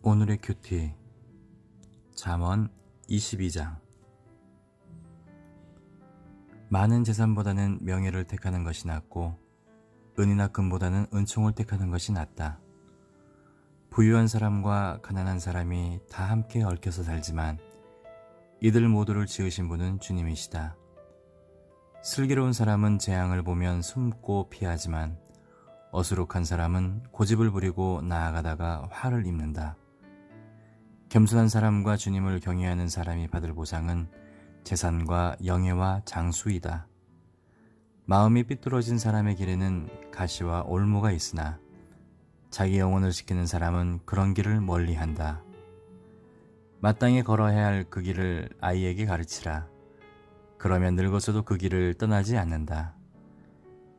오늘의 큐티 잠언 22장 많은 재산보다는 명예를 택하는 것이 낫고 은이나 금보다는 은총을 택하는 것이 낫다. 부유한 사람과 가난한 사람이 다 함께 얽혀서 살지만 이들 모두를 지으신 분은 주님이시다. 슬기로운 사람은 재앙을 보면 숨고 피하지만 어수룩한 사람은 고집을 부리고 나아가다가 화를 입는다. 겸손한 사람과 주님을 경외하는 사람이 받을 보상은 재산과 영예와 장수이다. 마음이 삐뚤어진 사람의 길에는 가시와 올무가 있으나 자기 영혼을 지키는 사람은 그런 길을 멀리한다. 마땅히 걸어야 할 그 길을 아이에게 가르치라. 그러면 늙어서도 그 길을 떠나지 않는다.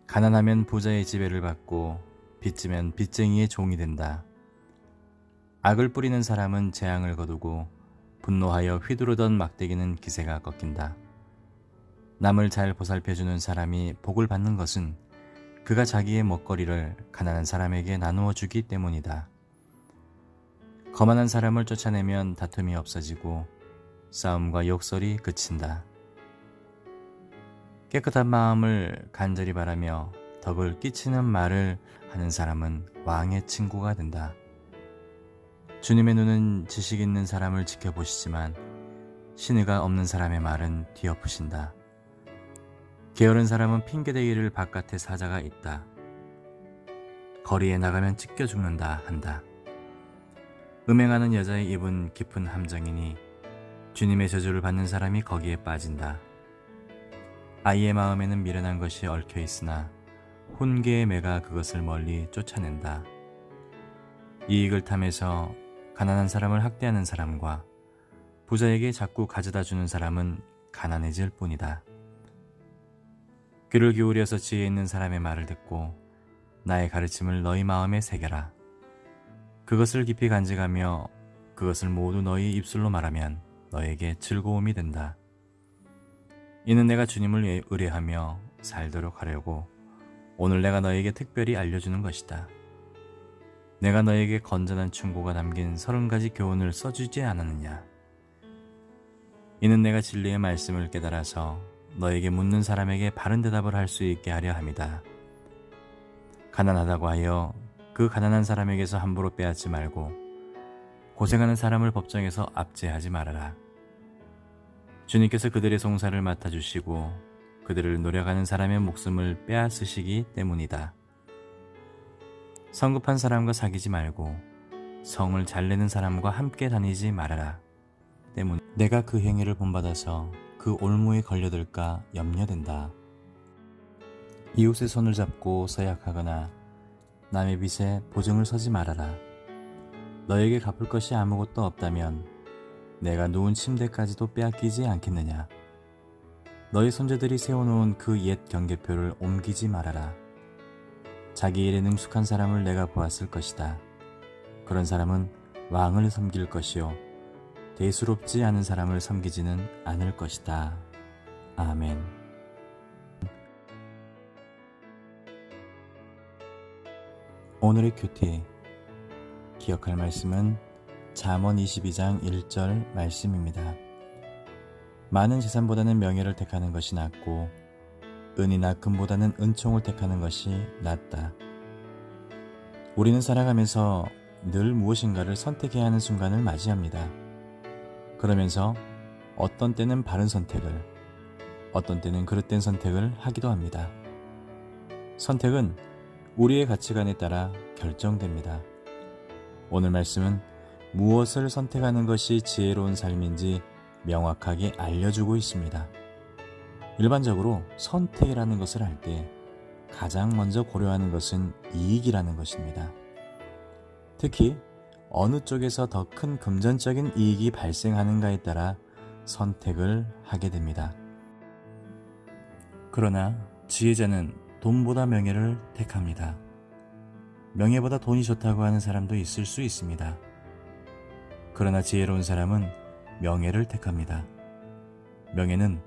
가난하면 부자의 지배를 받고 빚지면 빚쟁이의 종이 된다. 악을 뿌리는 사람은 재앙을 거두고 분노하여 휘두르던 막대기는 기세가 꺾인다. 남을 잘 보살펴주는 사람이 복을 받는 것은 그가 자기의 먹거리를 가난한 사람에게 나누어 주기 때문이다. 거만한 사람을 쫓아내면 다툼이 없어지고 싸움과 욕설이 그친다. 깨끗한 마음을 간절히 바라며 덕을 끼치는 말을 하는 사람은 왕의 친구가 된다. 주님의 눈은 지식 있는 사람을 지켜보시지만 신의가 없는 사람의 말은 뒤엎으신다. 게으른 사람은 핑계대기를 바깥에 사자가 있다. 거리에 나가면 찢겨 죽는다 한다. 음행하는 여자의 입은 깊은 함정이니 주님의 저주를 받는 사람이 거기에 빠진다. 아이의 마음에는 미련한 것이 얽혀 있으나 혼계의 매가 그것을 멀리 쫓아낸다. 이익을 탐해서 가난한 사람을 학대하는 사람과 부자에게 자꾸 가져다 주는 사람은 가난해질 뿐이다. 귀를 기울여서 지혜 있는 사람의 말을 듣고 나의 가르침을 너희 마음에 새겨라. 그것을 깊이 간직하며 그것을 모두 너희 입술로 말하면 너에게 즐거움이 된다. 이는 내가 주님을 의뢰하며 살도록 하려고 오늘 내가 너에게 특별히 알려주는 것이다. 내가 너에게 건전한 충고가 담긴 서른 가지 교훈을 써주지 않았느냐? 이는 내가 진리의 말씀을 깨달아서 너에게 묻는 사람에게 바른 대답을 할 수 있게 하려 함이다. 가난하다고 하여 그 가난한 사람에게서 함부로 빼앗지 말고 고생하는 사람을 법정에서 압제하지 말아라. 주님께서 그들의 송사를 맡아주시고 그들을 노력하는 사람의 목숨을 빼앗으시기 때문이다. 성급한 사람과 사귀지 말고 성을 잘 내는 사람과 함께 다니지 말아라. 때문 내가 그 행위를 본받아서 그 올무에 걸려들까 염려된다. 이웃의 손을 잡고 서약하거나 남의 빚에 보증을 서지 말아라. 너에게 갚을 것이 아무것도 없다면 내가 누운 침대까지도 빼앗기지 않겠느냐. 너희 손자들이 세워놓은 그 옛 경계표를 옮기지 말아라. 자기 일에 능숙한 사람을 내가 보았을 것이다. 그런 사람은 왕을 섬길 것이요. 대수롭지 않은 사람을 섬기지는 않을 것이다. 아멘. 오늘의 큐티 기억할 말씀은 잠언 22장 1절 말씀입니다. 많은 재산보다는 명예를 택하는 것이 낫고 은이나 금보다는 은총을 택하는 것이 낫다. 우리는 살아가면서 늘 무엇인가를 선택해야 하는 순간을 맞이합니다. 그러면서 어떤 때는 바른 선택을, 어떤 때는 그릇된 선택을 하기도 합니다. 선택은 우리의 가치관에 따라 결정됩니다. 오늘 말씀은 무엇을 선택하는 것이 지혜로운 삶인지 명확하게 알려주고 있습니다. 일반적으로 선택이라는 것을 할 때 가장 먼저 고려하는 것은 이익이라는 것입니다. 특히 어느 쪽에서 더 큰 금전적인 이익이 발생하는가에 따라 선택을 하게 됩니다. 그러나 지혜자는 돈보다 명예를 택합니다. 명예보다 돈이 좋다고 하는 사람도 있을 수 있습니다. 그러나 지혜로운 사람은 명예를 택합니다. 명예는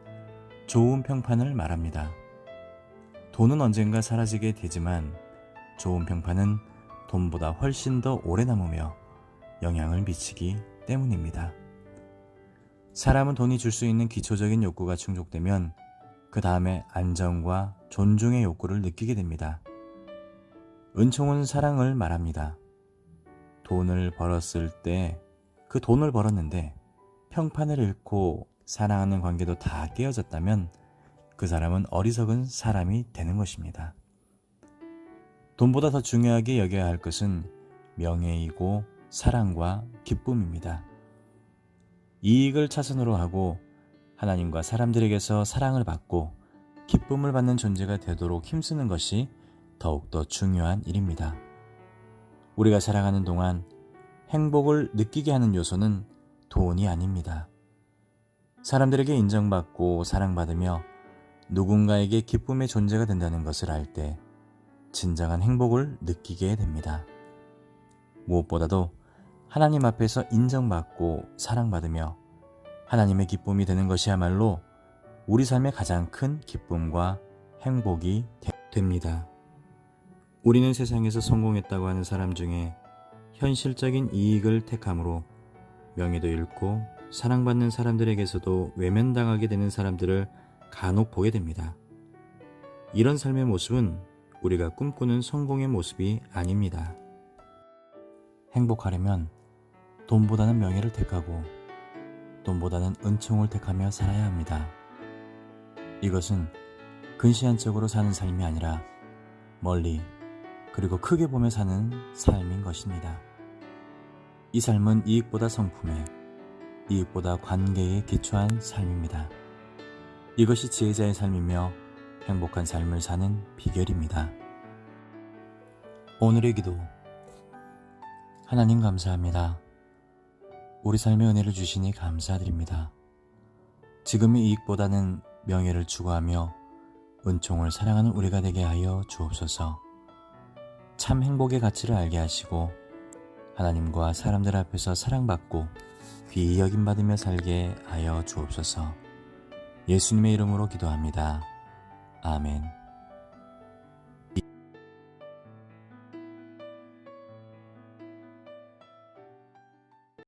좋은 평판을 말합니다. 돈은 언젠가 사라지게 되지만 좋은 평판은 돈보다 훨씬 더 오래 남으며 영향을 미치기 때문입니다. 사람은 돈이 줄 수 있는 기초적인 욕구가 충족되면 그 다음에 안정과 존중의 욕구를 느끼게 됩니다. 은총은 사랑을 말합니다. 돈을 벌었을 때 그 돈을 벌었는데 평판을 잃고 사랑하는 관계도 다 깨어졌다면 그 사람은 어리석은 사람이 되는 것입니다. 돈보다 더 중요하게 여겨야 할 것은 명예이고 사랑과 기쁨입니다. 이익을 차선으로 하고 하나님과 사람들에게서 사랑을 받고 기쁨을 받는 존재가 되도록 힘쓰는 것이 더욱더 중요한 일입니다. 우리가 살아가는 동안 행복을 느끼게 하는 요소는 돈이 아닙니다. 사람들에게 인정받고 사랑받으며 누군가에게 기쁨의 존재가 된다는 것을 알 때 진정한 행복을 느끼게 됩니다. 무엇보다도 하나님 앞에서 인정받고 사랑받으며 하나님의 기쁨이 되는 것이야말로 우리 삶의 가장 큰 기쁨과 행복이 되- 됩니다. 우리는 세상에서 성공했다고 하는 사람 중에 현실적인 이익을 택함으로 명예도 잃고 사랑받는 사람들에게서도 외면당하게 되는 사람들을 간혹 보게 됩니다. 이런 삶의 모습은 우리가 꿈꾸는 성공의 모습이 아닙니다. 행복하려면 돈보다는 명예를 택하고 돈보다는 은총을 택하며 살아야 합니다. 이것은 근시안적으로 사는 삶이 아니라 멀리 그리고 크게 보며 사는 삶인 것입니다. 이 삶은 이익보다 성품에, 이익보다 관계에 기초한 삶입니다. 이것이 지혜자의 삶이며 행복한 삶을 사는 비결입니다. 오늘의 기도. 하나님 감사합니다. 우리 삶의 은혜를 주시니 감사드립니다. 지금의 이익보다는 명예를 추구하며 은총을 사랑하는 우리가 되게 하여 주옵소서. 참 행복의 가치를 알게 하시고 하나님과 사람들 앞에서 사랑받고 귀히 여김받으며 살게 하여 주옵소서. 예수님의 이름으로 기도합니다. 아멘.